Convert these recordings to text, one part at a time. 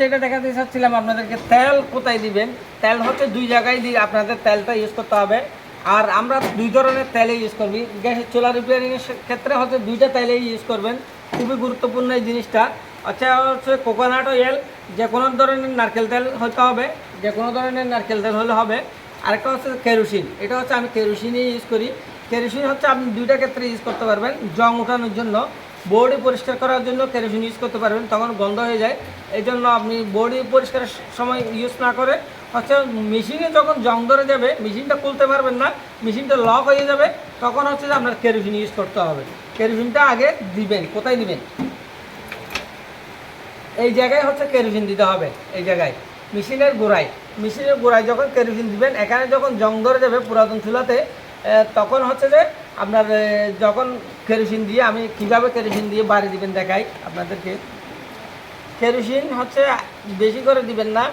যেটা দেখাতে চাচ্ছিলাম আপনাদেরকে, তেল কোথায় দিবেন? তেল হচ্ছে দুই জায়গায় দিয়ে আপনাদের তেলটা ইউজ করতে হবে। আর আমরা দুই ধরনের তেলে ইউজ করবি। গ্যাসের চুলা রিপেয়ারিংয়ের ক্ষেত্রে হচ্ছে দুইটা তেলে ইউজ করবেন। খুবই গুরুত্বপূর্ণ এই জিনিসটা। আচ্ছা হচ্ছে কোকোনাট অয়েল যে কোনো ধরনের নারকেল তেল হতে হবে, যে কোনো ধরনের নারকেল তেল হলে হবে। আরেকটা হচ্ছে কেরোসিন, এটা হচ্ছে আমি কেরোসিনই ইউজ করি। কেরোসিন হচ্ছে আপনি দুইটা ক্ষেত্রে ইউজ করতে পারবেন, জং ওঠানোর জন্য। বডি পরিষ্কার করার জন্য কেরোসিন ইউজ করতে পারবেন, তখন গন্ধ হয়ে যায়। এই জন্য আপনি বডি পরিষ্কারের সময় ইউজ না করে হচ্ছে মেশিনে যখন জং ধরে যাবে, মেশিনটা খুলতে পারবেন না, মেশিনটা লক হয়ে যাবে, তখন হচ্ছে যে আপনার কেরোসিন ইউজ করতে হবে। কেরোসিনটা আগে দিবেন, কোথায় দিবেন? এই জায়গায় হচ্ছে কেরোসিন দিতে হবে, এই জায়গায়। মেশিনের গোড়ায় মেশিনের গোড়ায় যখন কেরোসিন দিবেন, এখানে যখন জং ধরে যাবে পুরাতন চুলাতে তখন হচ্ছে যে আপনার যখন কেরোসিন দিয়ে আমি কীভাবে কেরোসিন দিয়ে বাড়ি দিবেন দেখাই আপনাদেরকে। কেরোসিন হচ্ছে বেশি করে দিবেন না,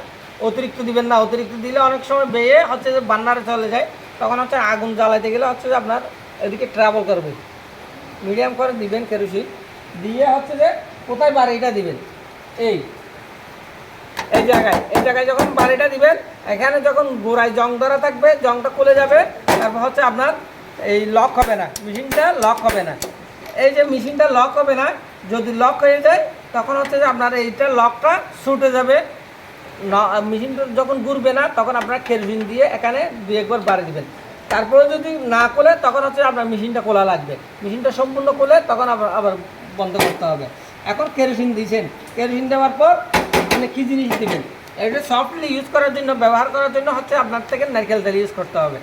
অতিরিক্ত দিবেন না। অতিরিক্ত দিলে অনেক সময় বেয়ে হচ্ছে যে বান্নারে চলে যায়। তখন হচ্ছে আগুন জ্বালাইতে গেলে হচ্ছে যে আপনার এদিকে ট্রাভেল করবে। মিডিয়াম করে দিবেন কেরোসিন। দিয়ে হচ্ছে যে কোথায় বাড়িটা দিবেন? এই এই জায়গায়। এই জায়গায় যখন বাড়িটা দিবেন, এখানে যখন গোড়ায় জং ধরা থাকবে, জংটা খুলে যাবে। তারপর হচ্ছে আপনার এই লক হবে না। মেশিনটা লক হবে না। এই যে মেশিনটা লক হবে না, যদি লক হয়ে যায়, তখন হচ্ছে যে আপনার এইটা লকটা ছুটে যাবে। মেশিনটা যখন ঘুরবে না, তখন আপনার কেরোসিন দিয়ে এখানে দু একবার বাড়ি দেবেন। তারপরে যদি না খোলে, তখন হচ্ছে আপনার মেশিনটা খোলা লাগবে। মেশিনটা সম্পূর্ণ খোলে, তখন আবার আবার বন্ধ করতে হবে। এখন কেরোসিন দিয়েছেন। কেরোসিন দেওয়ার পর মানে কী জিনিস দিবেন? এটা সফটলি ইউজ করার জন্য, ব্যবহার করার জন্য হচ্ছে আপনার থেকে নারকেল তেল ইউজ করতে হবে।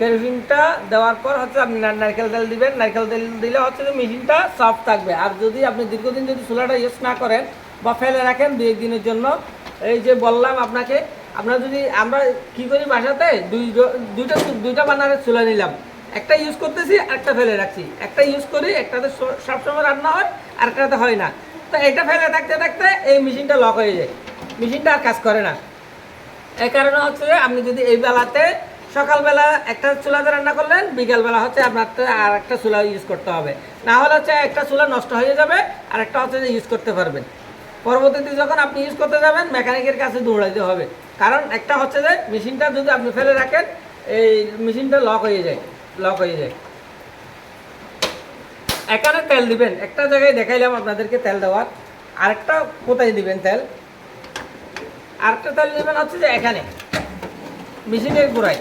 কেরোসিনটা দেওয়ার পর হচ্ছে আপনি নারকেল তেল দিবেন। নারকেল তেল দিলে হচ্ছে যে মেশিনটা সফট থাকবে। আর যদি আপনি দীর্ঘদিন যদি চুলাটা ইউজ না করেন বা ফেলে রাখেন দুই একদিনের জন্য, এই যে বললাম আপনাকে, আপনার যদি, আমরা কি করি বাসাতে? দুই দুইটা দুইটা বানারের চুলা নিলাম। একটা ইউজ করতেছি একটা ফেলে রাখছি। একটা ইউজ করি, একটাতে সবসময় রান্না হয় আর একটাতে হয় না। তো এটা ফেলে থাকতে থাকতে এই মেশিনটা লক হয়ে যায়। মেশিনটা আর কাজ করে না। এই কারণে হচ্ছে আপনি যদি এই বেলাতে সকালবেলা একটা চুলাতে রান্না করলেন, বিকালবেলা হচ্ছে আপনার আর একটা চুলা ইউজ করতে হবে। না হলে হচ্ছে একটা চুলা নষ্ট হয়ে যাবে, আর একটা হচ্ছে যে ইউজ করতে পারবেন। পরবর্তীতে যখন আপনি ইউজ করতে যাবেন, মেকানিকের কাছে দৌড়াইতে হবে। কারণ একটা হচ্ছে যে মেশিনটা যদি আপনি ফেলে রাখেন, এই মেশিনটা লক হয়ে যায় লক হয়ে যায়। এখানে তেল দিবেন। একটা জায়গায় দেখাইলাম আপনাদেরকে তেল দেওয়ার। আরেকটা কোথায় দিবেন তেল? আরেকটা তেল দিবেন হচ্ছে যে এখানে, মেশিনের গোড়ায়।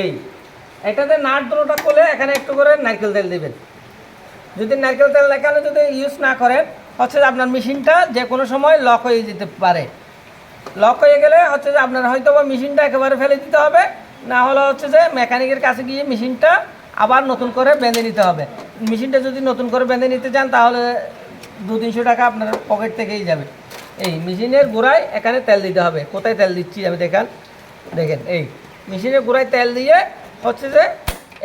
এই, এটাতে নাট দুটোটা করলে এখানে একটু করে নারকেল তেল দেবেন। যদি নারকেল তেল এখানে যদি ইউজ না করেন, হচ্ছে যে আপনার মেশিনটা যে কোনো সময় লক হয়ে যেতে পারে। লক হয়ে গেলে হচ্ছে যে আপনার হয়তো বা মেশিনটা একেবারে ফেলে দিতে হবে, না হলে হচ্ছে যে মেকানিকের কাছে গিয়ে মেশিনটা আবার নতুন করে বেঁধে নিতে হবে। মেশিনটা যদি নতুন করে বেঁধে নিতে চান, তাহলে দু তিনশো টাকা আপনার পকেট থেকেই যাবে। এই, মেশিনের গোড়ায় এখানে তেল দিতে হবে। কোথায় তেল দিচ্ছি আমি দেখান। দেখেন, এই। মেশিনের গোড়ায় তেল দিয়ে হচ্ছে যে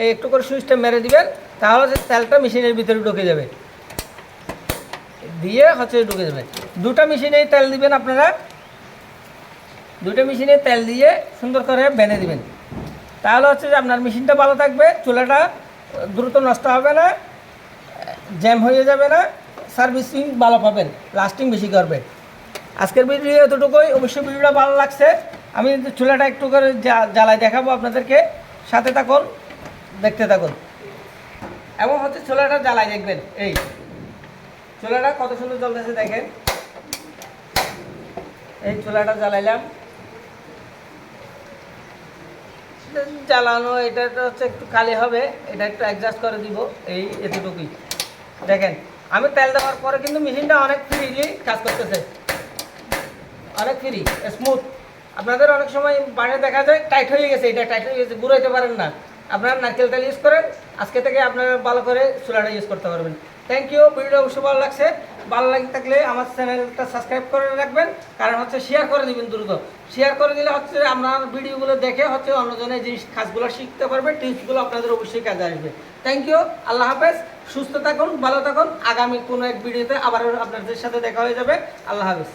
এই একটু করে সুইচটা মেরে দিবেন, তাহলে হচ্ছে তেলটা মেশিনের ভিতরে ঢুকে যাবে। দিয়ে হচ্ছে ঢুকে যাবে। দুটো মেশিনেই তেল দিবেন আপনারা। দুটো মেশিনে তেল দিয়ে সুন্দর করে বেঁধে দিবেন। তাহলে হচ্ছে যে আপনার মেশিনটা ভালো থাকবে, চুলাটা দ্রুত নষ্ট হবে না, জ্যাম হয়ে যাবে না, সার্ভিসিং ভালো পাবেন, লাস্টিং বেশি করবে। আজকের ভিডিও এতটুকুই, অবশ্যই ভিডিওটা ভালো লাগছে। আমি চুলাটা একটু করে জ্বালায় দেখাবো আপনাদেরকে। সাথে থাকুন, দেখতে থাকুন। এবং হচ্ছে চুলাটা জ্বালায় দেখবেন, এই। চুলাটা কত সুন্দর জ্বলতেছে দেখেন। এই চুলাটা জ্বালাইলাম। জ্বালানো, এটা হচ্ছে একটু কালি হবে, এটা একটু অ্যাডজাস্ট করে দিব, এই এতটুকুই। দেখেন, আমি তেল দেওয়ার পরে কিন্তু মেশিনটা অনেক ফ্রিলি কাজ করতেছে। অনেক ফ্রি স্মুথ আপনাদের অনেক সময় বাইরে দেখা যায় টাইট হয়ে গেছে, এটা টাইট হয়ে গেছে, ঘুরাইতে পারেন না। আপনারা নারকেল তেল ইউজ করেন, আজকে থেকে আপনারা ভালো করে চুলাটা ইউজ করতে পারবেন। থ্যাংক ইউ ভিডিওটা অবশ্যই ভালো লাগছে। ভালো লাগে থাকলে আমার চ্যানেলটা সাবস্ক্রাইব করে রাখবেন, কারণ হচ্ছে শেয়ার করে দিবেন দ্রুত। শেয়ার করে দিলে হচ্ছে আপনার ভিডিওগুলো দেখে হচ্ছে অন্যজনের জিনিস কাজগুলো শিখতে পারবে টিপসগুলো আপনাদের অবশ্যই কাজে আসবে। থ্যাংক ইউ আল্লাহ হাফেজ, সুস্থ থাকুন, ভালো থাকুন, আগামী কোনো এক ভিডিওতে আবার আপনাদের সাথে দেখা হয়ে যাবে। আল্লাহ হাফেজ।